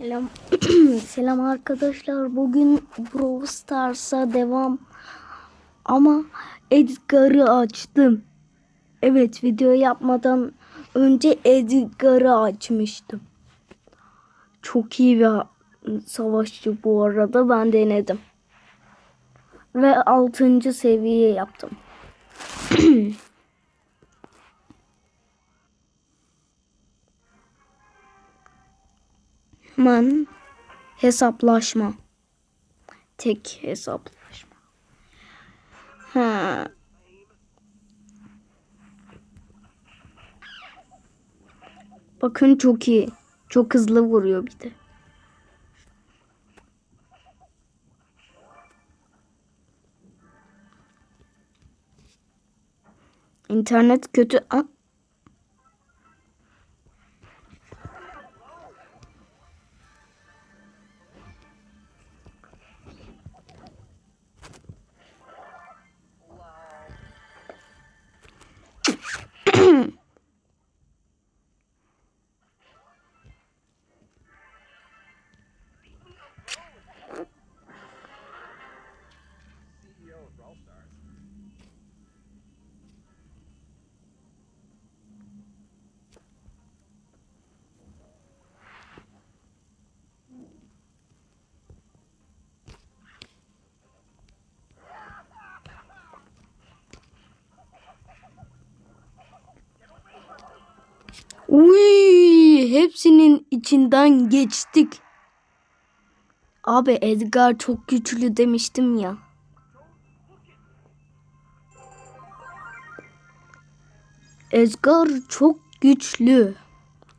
Selam. Selam arkadaşlar. Bugün Brawl Stars'a devam. Ama Edgar'ı açtım. Evet video yapmadan önce Edgar'ı açmıştım. Çok iyi bir savaşçı bu arada. Ben denedim. Ve 6. seviye yaptım. Hemen hesaplaşma. Tek hesaplaşma. Ha. Bakın çok iyi. Çok hızlı vuruyor bir de. İnternet kötü. Aa, Uy, hepsinin içinden geçtik. Abi Edgar çok güçlü demiştim ya. Edgar çok güçlü.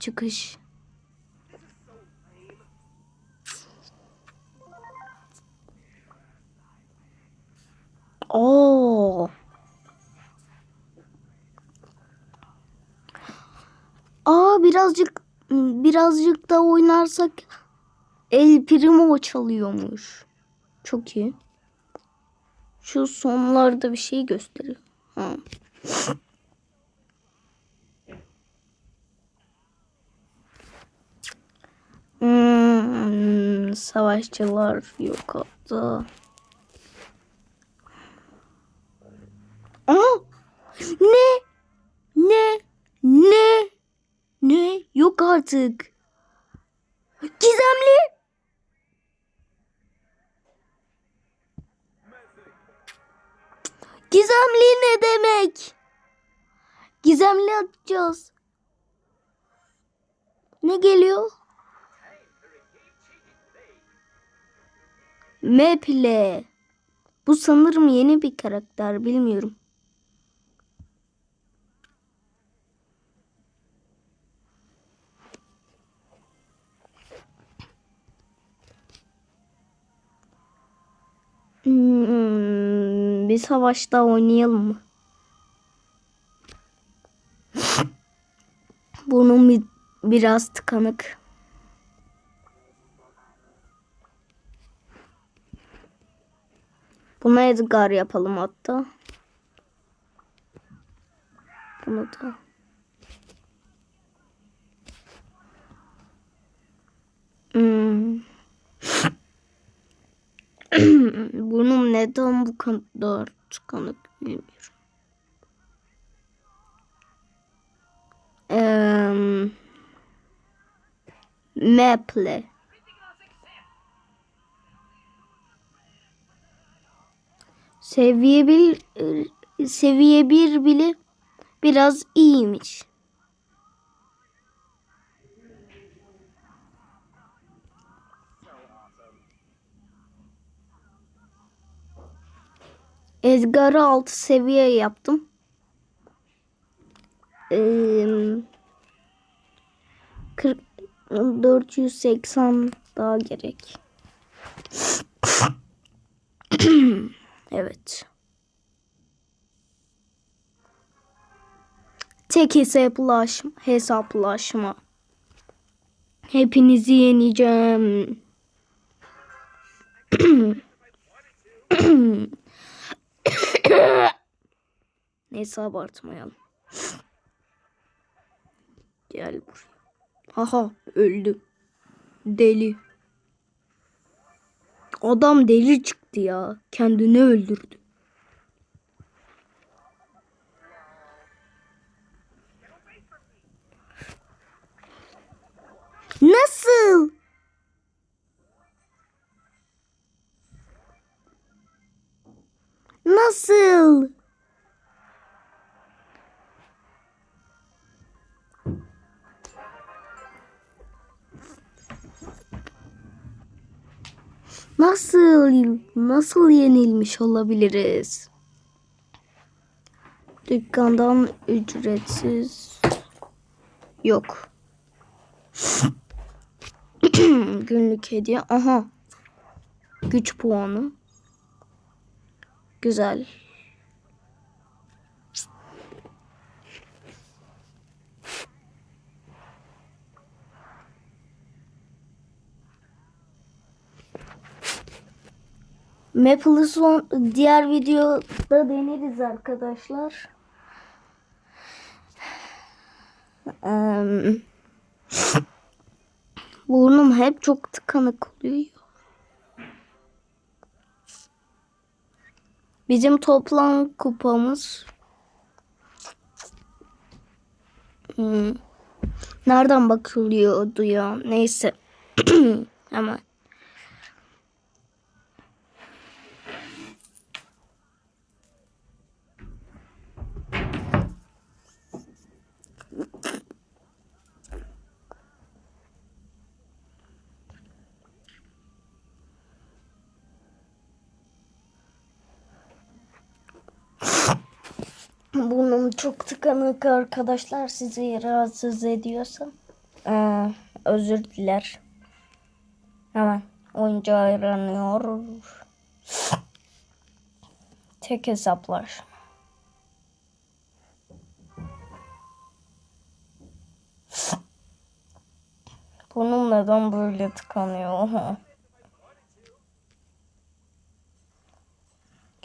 Çıkış. Birazcık birazcık da oynarsak El Primo çalıyormuş. Çok iyi. Şu sonlarda bir şey gösteriyor. Ha. Hmm, savaşçılar yok oldu. Aa! Ne? Ne? Ne? Ne? Yok artık. Gizemli. Gizemli ne demek? Gizemli atacağız. Ne geliyor? Meple. Bu sanırım yeni bir karakter bilmiyorum. Hmm, bir savaşta oynayalım mı? Burnum bir, biraz tıkanık. Buna Edgar yapalım hatta. Bunu da. Hmm. Burnum neden bu kadar tıkanık bilmiyorum. Eee Maple. Seviye bir seviye bir bile biraz iyiymiş. Edgar'ı 6 seviye yaptım. Ee, 40 480 daha gerek. evet. Tek hesaplaşma, hesaplaşma. Hepinizi yeneceğim. Neyse abartmayalım. Gel buraya. Haha öldü. Deli. Adam deli çıktı ya. Kendini öldürdü. Nasıl? Nasıl? Nasıl nasıl yenilmiş olabiliriz? Dükkandan ücretsiz yok. Günlük hediye. Aha. Güç puanı. Güzel. Maple'ı son diğer videoda deneriz arkadaşlar. Eee, burnum hep çok tıkanık oluyor. Bizim toplam kupamız Hmm. Nereden bakılıyordu ya? Neyse. Hemen. Burnum çok tıkanık arkadaşlar. Sizi rahatsız ediyorsam. Ee, özür diler. Hemen oyuncağı aranıyor. Tek hesaplar. Burnum neden böyle tıkanıyor?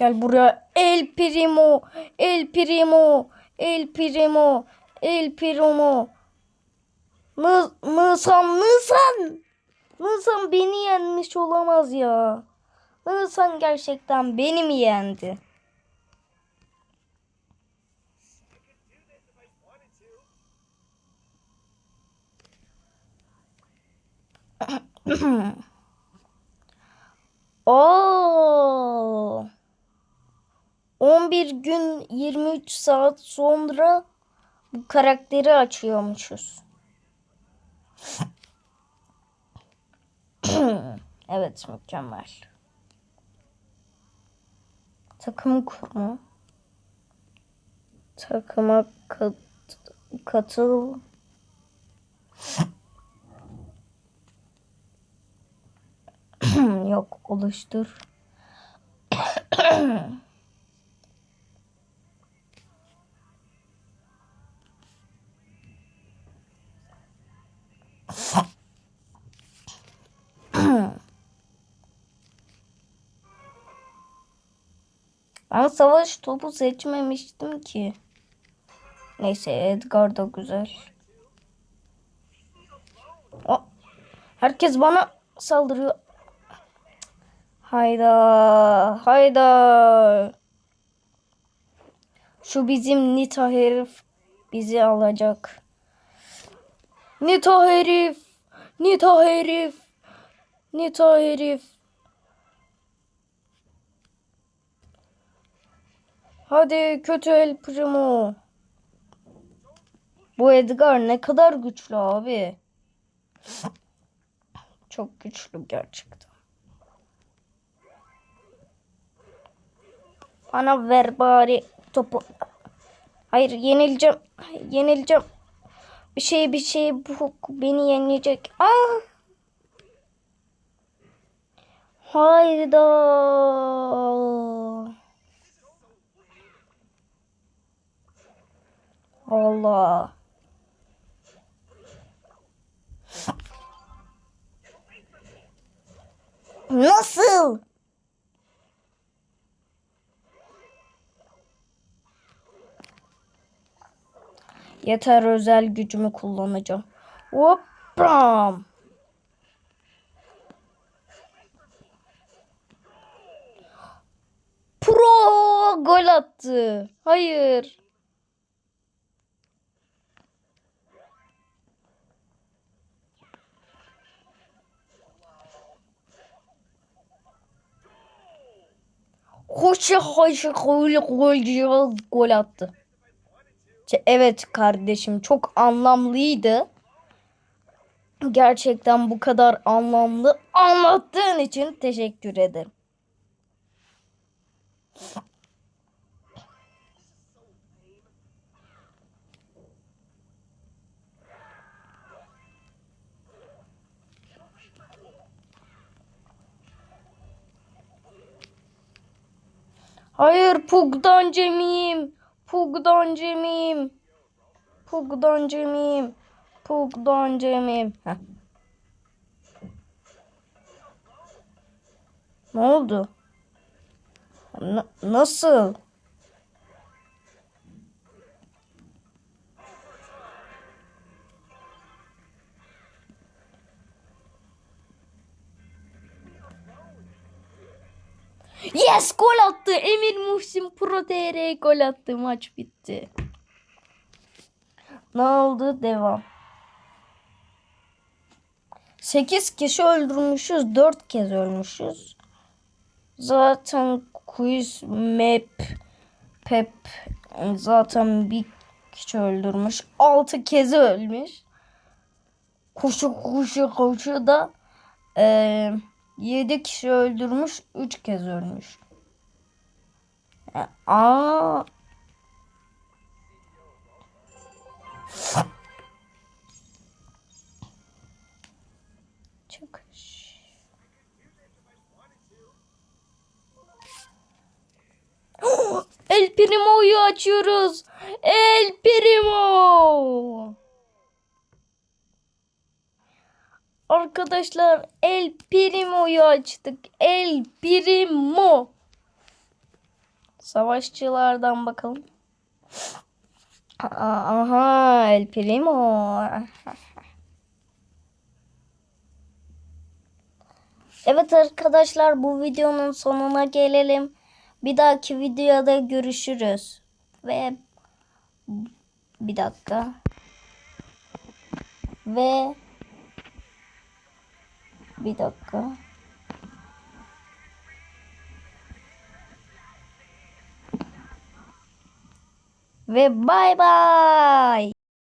Gel buraya. El Primo. El Primo. El Primo. El Primo. Nı- Nisan. Nisan. Nisan beni yenmiş olamaz ya. Nisan gerçekten beni mi yendi? Oo. 11 gün 23 saat sonra bu karakteri açıyormuşuz. evet mükemmel. Takım kurma. Takıma kat, katıl. Yok oluştur. Ben savaş topu seçmemiştim ki. Neyse Edgar da güzel. O, herkes bana saldırıyor. Hayda. Hayda. Şu bizim Nita herif bizi alacak. Nita herif. Nita herif. Nita herif. Hadi kötü El Primo. Bu Edgar ne kadar güçlü abi. Çok güçlü gerçekten. Bana ver bari topu. Hayır yenileceğim. Yenileceğim. Bir şey bir şey bu beni yenecek. Ah! Hayda. Allah. Nasıl? Yeter özel gücümü kullanacağım. Hoppam. Pro gol attı. Hayır. Koşa koşa gol gol gol attı. Evet kardeşim çok anlamlıydı. Gerçekten bu kadar anlamlı anlattığın için teşekkür ederim. Hayır Pug'dan Cem'iyim. Pug'dan Cem'iyim. Pug'dan Cem'iyim. Pug'dan Cem'iyim. Ne oldu? Na- nasıl? Yes gol attı. Emir Muhsin Pro TR gol attı. Maç bitti. Ne oldu? Devam. 8 kişi öldürmüşüz. 4 kez ölmüşüz. Zaten quiz map pep zaten bir kişi öldürmüş. 6 kez ölmüş. Koşu koşu koşu da eee 7 kişi öldürmüş. 3 kez ölmüş. E, Aa. Çok El Primo'yu açıyoruz. El Primo. Arkadaşlar El Primo'yu açtık. El Primo. Savaşçılardan bakalım. Aha El Primo. Evet arkadaşlar bu videonun sonuna gelelim. Bir dahaki videoda görüşürüz. Ve bir dakika. Ve bir dakika. Ve bay bay.